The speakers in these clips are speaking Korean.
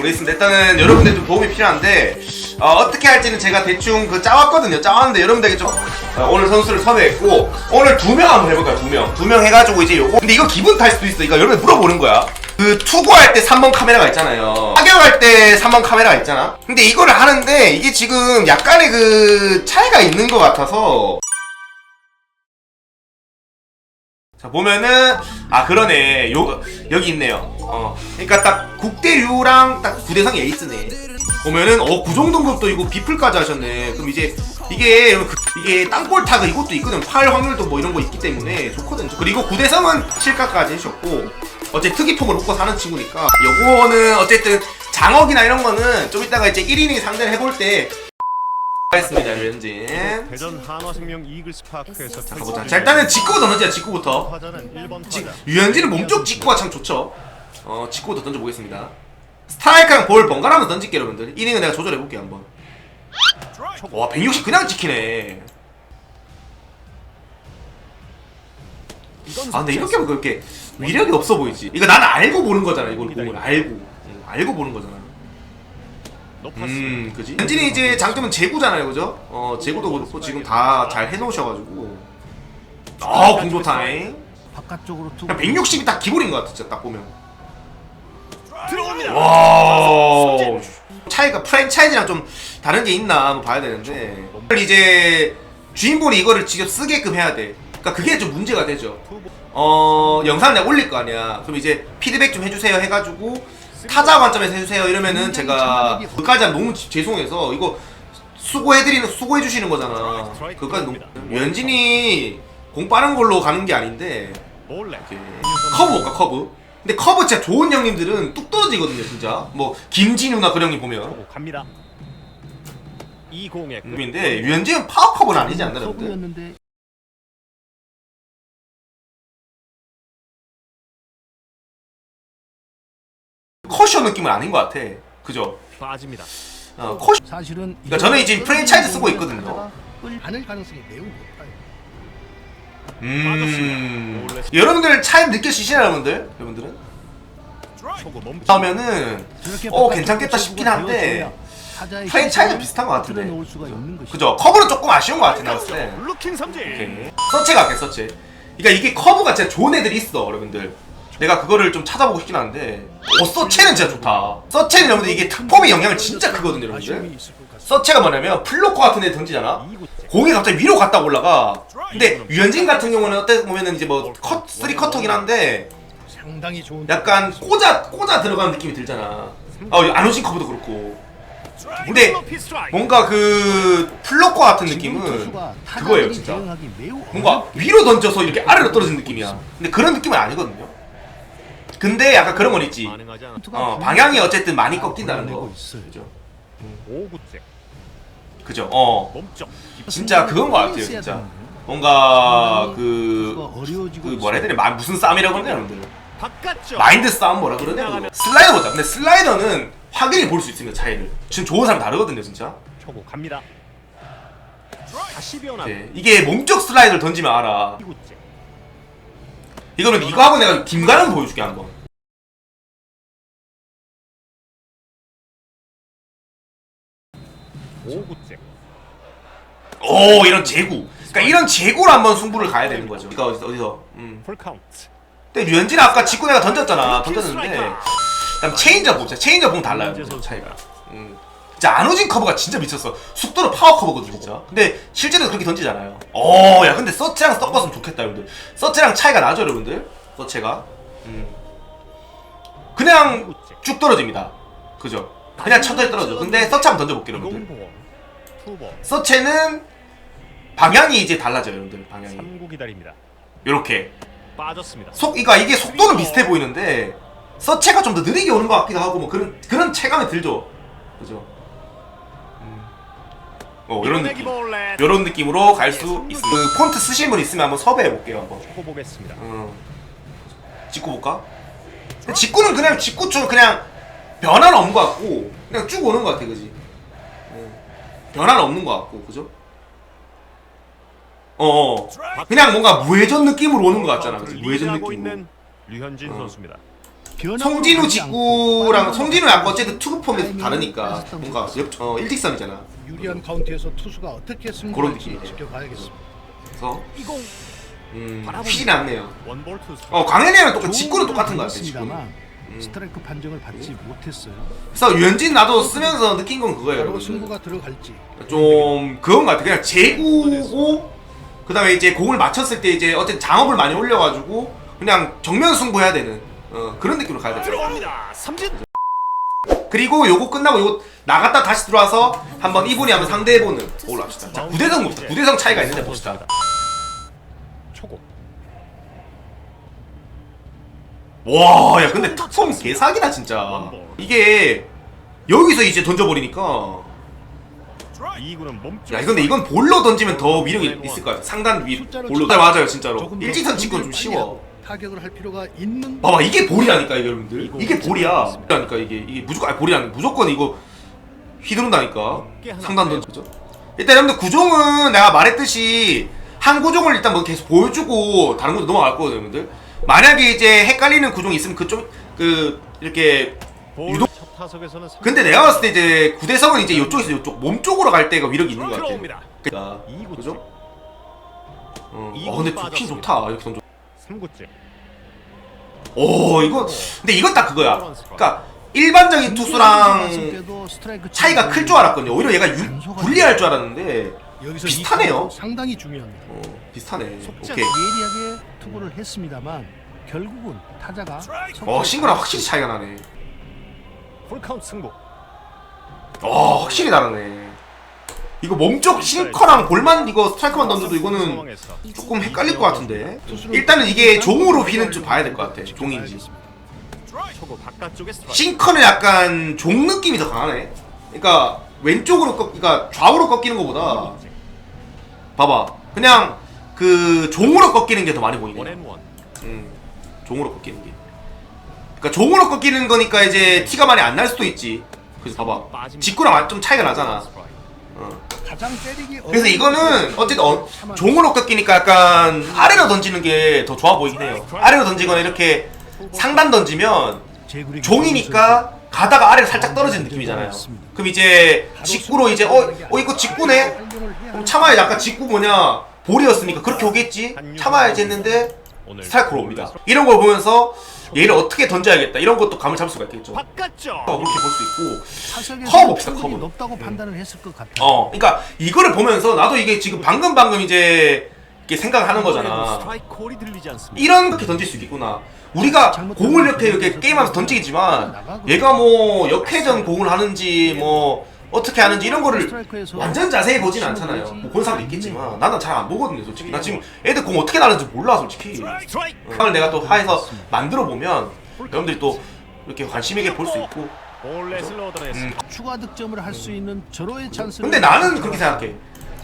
모르겠습니다. 일단은 여러분들 좀 도움이 필요한데 어, 떻게 할지는 제가 대충 그 짜왔거든요. 짜왔는데 여러분들에게 좀 어, 오늘 선수를 섭외했고 오늘 두 명 한번 해볼까요? 두 명. 두 명 해가지고 이제 요거 근데 이거 기분 탈 수도 있어. 이거 여러분 물어보는 거야. 그 투구할 때 3번 카메라가 있잖아요. 타격할 때 3번 카메라가 있잖아. 근데 이거를 하는데 이게 지금 약간의 그 차이가 있는 것 같아서 자 보면은 아 그러네. 요 여기 있네요. 어. 그러니까 딱 국대류랑 딱 구대상이 에이스네. 보면은 어그 정도급도 이거 비플까지 하셨네. 그럼 이제 이게 그- 이게 땅볼 타그 이것도 있거든. 팔 확률도 뭐 이런 거 있기 때문에 좋거든. 그리고 구대상은 실가까지 해주셨고 어째 특이폼을 놓고 사는 친구니까. 요거는 어쨌든 장어기나 이런 거는 좀 이따가 이제 1인이 상대를 해볼 때 하겠습니다 류현진 대전 한화생명 이글스 파크에서 자 가보자 자 일단은 직구부터 던지자 직구부터 타자는 1번 지, 타자 유현진은 몸쪽 직구가 참 좋죠. 어, 직구부터 던져보겠습니다. 스트라이크랑 볼 번갈아서 던질게 여러분들. 이닝은 내가 조절해볼게 한번. 와, 160 그냥 찍히네. 아, 근데 이렇게 보면 그렇게 위력이 없어 보이지. 이거 나는 알고 보는 거잖아, 이걸 공을 알고. 응, 알고 보는 거잖아. 음, 그지? 현진이 이제 장점은 제구잖아요, 그죠? 어, 제구도 그렇고 지금 다 잘 해놓으셔가지고. 아, 공 좋다잉. 바깥쪽으로 투. 그냥 160이 딱 기본인 것 같아, 진짜 딱 보면. 들어옵니다. 와 차이가 프랜차이즈랑 좀 다른 게 있나 한번 봐야 되는데 이제 주인분이 이거를 직접 쓰게끔 해야 돼. 그러니까 그게 좀 문제가 되죠. 어 영상 내가 올릴 거 아니야. 그럼 이제 피드백 좀 해주세요 해가지고 타자 관점에서 해주세요 이러면은 제가 그까지 하면 너무 죄송해서 이거 수고해드리는 수고해주시는 거잖아. 그까지 너무 연진이 공 빠른 걸로 가는 게 아닌데. 몰래 커브 볼까 커브? 근데 커브 진짜 좋은 형님들은 뚝 떨어지거든요 진짜. 뭐 김진우나 그런 형님 보면. 갑니다. 이 공에 근데 유현진은 파워 커브는 아니지 않나 여러분들 커셔 느낌은 아닌 것 같아 그죠 빠집니다. 어, 커셔 사실은 그러니까 저는 이제 프랜차이즈 쓰고 있거든요. 않을 가능성이 매우 높아요. 음 여러분들 차이 느껴지시나요 여러분들 여러분들은 멈추. 그러면은 어, 괜찮겠다 싶긴 한데 프랜차이즈 비슷한 것 같은데. 수가 있는. 그죠 커브는 조금 아쉬운 것 같아 나왔을 때 루킹 삼진. 오케이. 서체가 할게 서체 그러니까 이게 커브가 진짜 좋은 애들이 있어 여러분들 내가 그거를 좀 찾아보고 싶긴 한데 어 서체는 진짜 좋다 서체는 여러분들 이게 특폼의 영향을 진짜 크거든요 여러분들. 서체가 뭐냐면 플로커 같은 애 던지잖아. 공이 갑자기 위로 갔다 올라가 근데 유현진 같은 경우는 어떻게 보면은 이제 뭐 컷, 쓰리 커터긴 한데 상당히 좋은 약간 꽂아 꽂아 들어가는 느낌이 들잖아 어 안호진 커브도 그렇고 근데. 뭔가 그 플로커 같은 느낌은 그거예요 진짜 뭔가 위로 던져서 이렇게 아래로 떨어지는 느낌이야. 근데 그런 느낌은 아니거든요. 근데 약간 그런 건 있지. 어, 방향이 어쨌든 많이 꺾인다는 보내고 거. 그죠? 오구째. 그죠? 어. 진짜 그건 것 같아요, 진짜. 뭔가 그, 그 뭐라 해야 되냐, 마- 무슨 싸움이라고 그러냐, 여러분들. 바깥쪽. 마인드 싸움 뭐라 그러냐, 그거. 슬라이더 보자. 근데 슬라이더는 확연히 볼 수 있습니다, 차이를. 지금 좋은 사람 다르거든요, 진짜. 초구 갑니다. 다시 변화. 네. 이게 몸쪽 슬라이더를 던지면 알아. 이구째. 이거는 이거 하고 내가 김가람 보여줄게, 한번. 오구째. 오, 이런 재구. 그러니까 이런 재구로 한번 승부를 가야 되는 거죠. 그러니까 어디서, 어디서. 음. 풀 카운트. 근데 류현진 아까 직구 내가 던졌잖아 던졌는데 그다음 체인저 보자 체인저 보면 달라요 차이가 음. 진짜 안호진 커버가 진짜 미쳤어 속도는 파워 커버거든 진짜 근데 실제로 그렇게 던지잖아요 어 야 근데 서체랑 섞었으면 좋겠다 여러분들 서체랑 차이가 나죠 여러분들 서체가 음. 그냥 쭉 떨어집니다 그죠 그냥 천천히 떨어져 근데 서체 한번 던져볼게요 여러분들. 투보. 서체는 방향이 이제 달라져요 여러분들 방향이 3구 기다립니다. 요렇게 빠졌습니다. 속 그러니까 이게 속도는 비슷해 보이는데 서체가 좀 더 느리게 오는 것 같기도 하고 뭐 그런 그런 체감이 들죠. 그죠? 음. 어 이런 느낌. 이런 느낌으로 갈 수 있어. 그 폰트 쓰신 분 있으면 한번 섭외해 볼게요 한번. 보겠습니다. 음. 직구 볼까? 근데 직구는 그냥 직구 좀 그냥 변화는 없는 것 같고 그냥 쭉 오는 것 같아, 그지? 음. 변화는 없는 것 같고, 그죠? 어, 어. 그냥 뭔가 무회전 느낌으로 오는 것 같잖아, 그지? 무회전 느낌으로. 류현진 어. 선수입니다. 송진우 직구랑 송진우 약간 어쨌든 투구 폼이 다르니까 뭔가 옆, 어, 일직선이잖아. 유리한 카운트에서 투수가 어떻게 그런 승부할지 느낌이네. 지켜봐야겠습니다. 그래서 음, 확실히. 원볼 투수. 어 광현이랑 똑같 직구는 똑같은 것 같아 지금. 던졌습니다만 음. 스트라이크 판정을 받지 못했어요. 그래서 유현진 나도 쓰면서 느낀 건 그거예요. 바로 여러분들. 승부가 들어갈지 좀 그건 것 같아. 그냥 제구고 그다음에 이제 공을 맞췄을 때 이제 어쨌든 장업을 많이 올려가지고 그냥 정면 승부해야 되는 어, 그런 느낌으로 가야 돼. 들어옵니다. 삼진. 그리고 요거 끝나고 요거 나갔다 다시 들어와서 한번 이분이 한번 상대해보는 올라갑시다. 자 구대성 봅시다. 구대성 차이가 있는데 봅시다. 초고. 와, 야 근데 탁폼 개사기다 진짜. 이게 여기서 이제 던져버리니까. 2구는 몸쪽. 야 근데 이건 볼로 던지면 더 위력이 있을 거야. 상단 위 볼로. 쳐- 네, 맞아요 진짜로. 일직선 치고는 좀 쉬워. 타격을 할 필요가 있는 봐봐 이게 볼이라니까 이게 여러분들. 이게 볼이야. 그러니까 이게 이게 무조건 아니 볼이 아니 무조건 이거 휘두른다니까. 상단 던져죠. 일단 여러분들 구종은 내가 말했듯이 한 구종을 일단 뭐 계속 보여주고 다른 것도 넘어갈 거거든요, 여러분들. 만약에 이제 헷갈리는 구종이 있으면 그쪽 그 이렇게 유독-. 근데 내가 봤을 때 이제 구대성은 이제 이쪽에서 이쪽 몸 쪽으로 갈 때가 위력이 있는 것 같아. 그러니까 2구 그죠? 쪽. 어, 어 근데 좋긴. 좋다 이렇게 던져. 3구째. 오 이거 근데 이건 딱 그거야. 그러니까 일반적인 투수랑 차이가 클 줄 알았거든요. 오히려 얘가 유, 불리할 줄 알았는데 여기서 비슷하네요. 이 카운트 상당히 중요합니다. 어, 비슷하네. 오케이. 예리하게 투구를 했습니다만 결국은 타자가 어 싱거랑 확실히 차이가 나네. 풀카운트 승부. 어 확실히 다르네. 이거 몸쪽 싱커랑 볼만 이거 스트라이크만 던져도 이거는 상황에서 조금 헷갈릴 것 같은데. 일단은 이게 종으로 비는 좀 봐야 될 것 같아. 종인지. 싱커는 약간 종 느낌이 더 강하네. 그러니까 왼쪽으로 꺾, 그러니까 좌우로 꺾이는 것보다 봐봐. 그냥 그 종으로 꺾이는 게 더 많이 보이네. 음, 종으로 꺾이는 게. 그러니까 종으로 꺾이는 거니까 이제 티가 많이 안 날 수도 있지. 그래서 봐봐. 직구랑 좀 차이가 나잖아. 어. 가장 때리기 그래서 이거는 공을 어쨌든 어, 종으로 꺾이니까 약간 아래로 던지는 게 더 좋아 보이긴 해요. 아래로 던지거나 이렇게 상단 던지면 종이니까 가다가 아래로 살짝 떨어지는 느낌이잖아요. 그럼 이제 직구로 이제 어, 어 이거 직구네? 그럼 참아야 약간 직구 뭐냐 볼이었으니까 그렇게 오겠지? 참아야지 했는데 스트라이크로 옵니다. 이런 걸 보면서 얘를 어떻게 던져야겠다 이런 것도 감을 잡을 수가 있겠죠. 바깥쪽. 어, 그렇게 볼 수 있고 커브 봅시다, 커브. 높다고 판단을 했을 것 같아요. 어, 그러니까 이거를 보면서 나도 이게 지금 방금 방금 이제 이렇게 생각하는 거잖아. 이런 게 던질 수 있겠구나. 우리가 공을 이렇게 이렇게 게임하면서 던지겠지만 얘가 뭐 역회전 공을 하는지 뭐 어떻게 하는지 이런 거를 완전 자세히 보진 않잖아요. 뭐 그런 사람도 있겠지만 나는 잘 안 보거든요, 솔직히. 나 지금 애들 공 어떻게 나는지 몰라, 솔직히. 스트라이크. 상을 내가 또 하에서 만들어 보면 여러분들이 또 이렇게 관심 있게 볼 수 있고. 음. 추가 득점을 할 수 있는 절호의 찬스를 근데 나는 그렇게 생각해.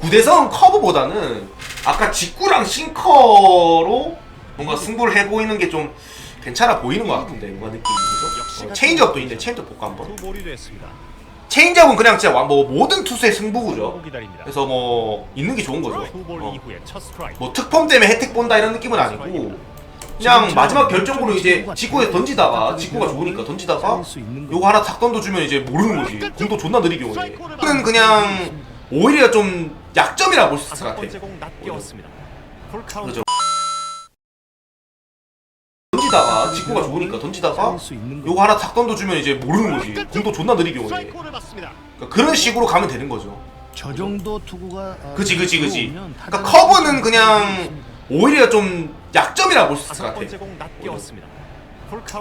구대성 커브보다는 아까 직구랑 싱커로 뭔가 승부를 해 보이는 게 좀 괜찮아 보이는 것 같은데 뭔가 느낌이 그죠? 어, 체인지업도 있는데 체인지업 볼까 한번. 체인지업은 그냥 진짜 완- 뭐 모든 투수의 승부구죠. 그래서 뭐 있는 게 좋은 거죠. 어. 뭐 특범 때문에 혜택 본다 이런 느낌은 아니고 그냥 마지막 결정으로 이제 직구에 던지다가 직구가 좋으니까 던지다가 요거 하나 탁 던져주면 이제 모르는 거지. 공도 존나 느리게 오네. 이거는 그냥 오히려 좀 약점이라고 볼수 있을 것 같아. 그죠. 던지다가 직구가 좋으니까 던지다가 요거 하나 탁 던져주면 이제 모르는 거지. 공도 존나 느리게 오네. 그러니까 그런 식으로 가면 되는 거죠. 저 정도 투구가 어, 그치 그치 그치. 들어오면 그러니까 커브는 그냥 오히려 좀 약점이라고 볼수 있을 것 같아.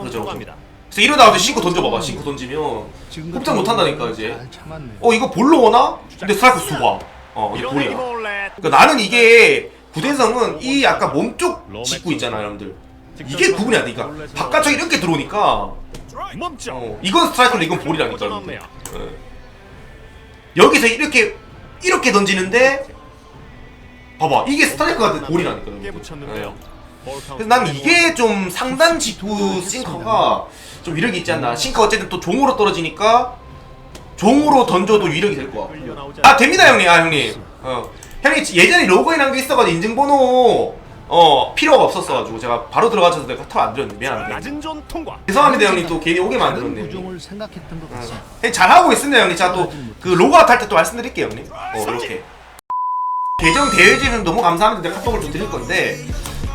그죠. 그래서 이러다가 싱크 던져봐봐. 싱크 던지면 지금 꼼짝 못한다니까 이제. 어 이거 볼로 오나? 근데 스트라이크 수가. 어 이게 볼이야. 그러니까 나는 이게 구대성은 이 약간 몸쪽 직구 있잖아 여러분들. 이게 구분이 안 돼. 그러니까 바깥쪽에 이렇게 들어오니까 멈춰. 어, 이건 스트라이크로 이건 볼이라니까 여러분들. 꽂아놨네요. 예. 여기서 이렇게 이렇게 던지는데 봐봐 이게 스트라이크 같은 볼이라니까 여러분들. 예. 그래서 난 이게 좀 상단 직구 싱커가 좀 위력이 있지 않나. 싱커 어쨌든 또 종으로 떨어지니까 종으로 던져도 위력이 될. 흘려나오지 아 됩니다 형님. 아 형님. 어 형님 예전에 로그인 한게 있어가지고 인증번호 어 필요가 없었어가지고 제가 바로 들어가셔서 내가 카톡 안 드렸는데 미안합니다. 낮은 존 통과. 죄송합니다 형님 또 괜히 오게 만들었네 형님. 구종을 생각했던 것 같습니다. 형님 잘하고 있습니다 형님. 제가 또 그 로그아웃 할 때 또 말씀드릴게요 형님. 어 이렇게. 계정 대여지는 너무 감사합니다. 내가 카톡을 좀 드릴 건데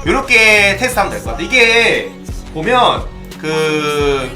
이렇게 테스트하면 될 것 같아 이게 보면 그